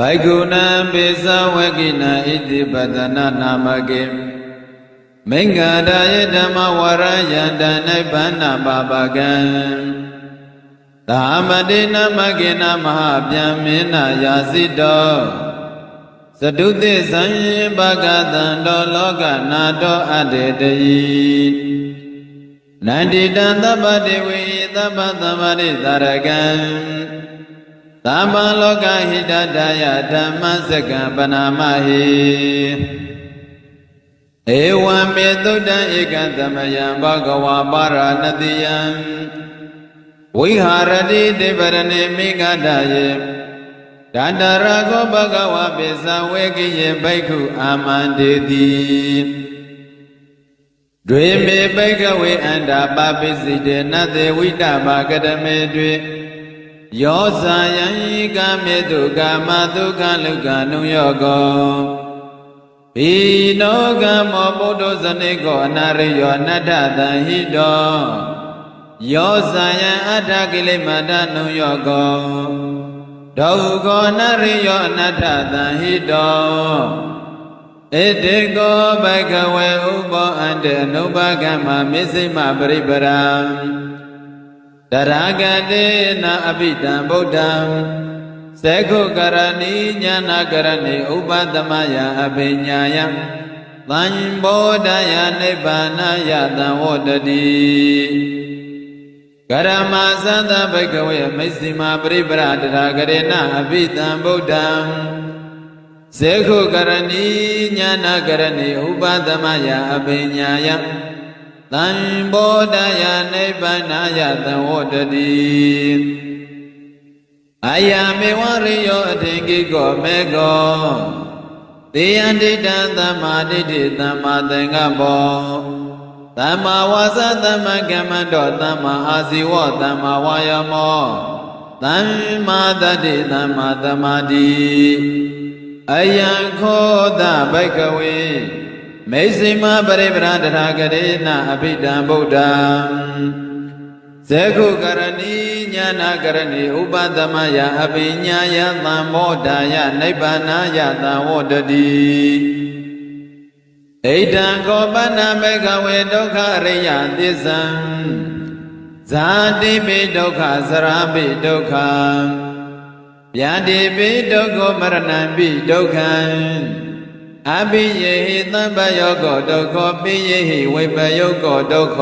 ဘိက္ခုနံပိစဝကိနဣတိပတနာနာမကေမင်္ဂဒါယဓမ္မဝရယန္တနိဗ္ဗာနပါပကံသာမတိနမကေနမဟာဗျံမေနယာစိတောသတုတိသံဘဂတံတောလောကနာတောအတ္တေတယိနန္တိတံသဗ္ဗတေဝိသဗ္ဗသမ္မာရိသရကံ သမ္မာလောကဟိတတယဓမ္မစကံပနာမဟိဧဝံမေသုတံဧကံသမယံဘဂဝါပါရဏတိယံဝိဟာရတိတေပရဏေမိဂဒယေဒန္တရာကောဘဂဝါပိသဝေကိယေဘိက္ခုအာမန္တေတိဒွေမေဘိက္ခဝေအန္တာပပိစိတေနတေဝိတဘာကတမေတွေ ယောဇာယံဤကာမေတုကာမဒုက္ခလုက္ခနုယောကောဘိနောကမောဗုဒ္ဓဇနိကောအနာရိယောအနတ္ထတံဟိတောယောဇာယံအတ္ထကိလေမာတနုယောကောဒုက္ခောနရိယောအနတ္ထတံဟိတောဣတိကောဘဂဝေဥပောအန္တေအနုပကမ္မမေစိမပရိပရံ တရာဂတေနအပိတံဗုဒ္ဓံသေခုကရဏီညာနာကရဏီဥပသမယအပိညာယသံဘောဓယနိဗ္ဗာနယတံဝတ္တတိကရမသန္တဘိကဝေမိစ္ဆိမာပရိပရတရာဂရေနအပိတံဗုဒ္ဓံသေခုကရဏီညာနာကရဏီဥပသမယအပိညာယ သံဘောဓယနိဗ္ဗာနယသံဝတ္တတိအာယမေဝရိယောအထင်ကိကောမေကောသေယံဒိဋ္ဌံသမ္မာဒိဋ္ဌိသမ္မာသင်္ကပ္ပောသမ္မာဝါစာသမ္မာကမ္မန္တောသမ္မာအာဇီဝသမ္မာဝါယာမောသမ္မာတတ္တိသမ္မာသမာဓိအယံခောတဘိကဝေ မေစိမပရိပရတရာဂရေနအဘိဓမ္ဗုဒ္ဓံဇေခုကရဏီညာနာကရဏီဥပသမယအပိညာယသံမောဒာယနိဗ္ဗာနာယသံဝတ္တတိဣဒံကောပဏမေကဝေဒုက္ခရိယသစ္ဆံဇာတိပိဒုက္ခသရပိဒုက္ခဗျာတိပိဒုက္ခမရဏံပိဒုက္ခံ အပိယေဟိသဗ္ဗယောကောဒုက္ခပိယေဟိဝိပယောကောဒုက္ခ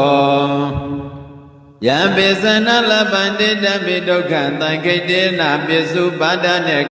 ယံပိသနာလပန္တိတံပိဒုက္ခသံခိတေနပိစုပါဒနဲ့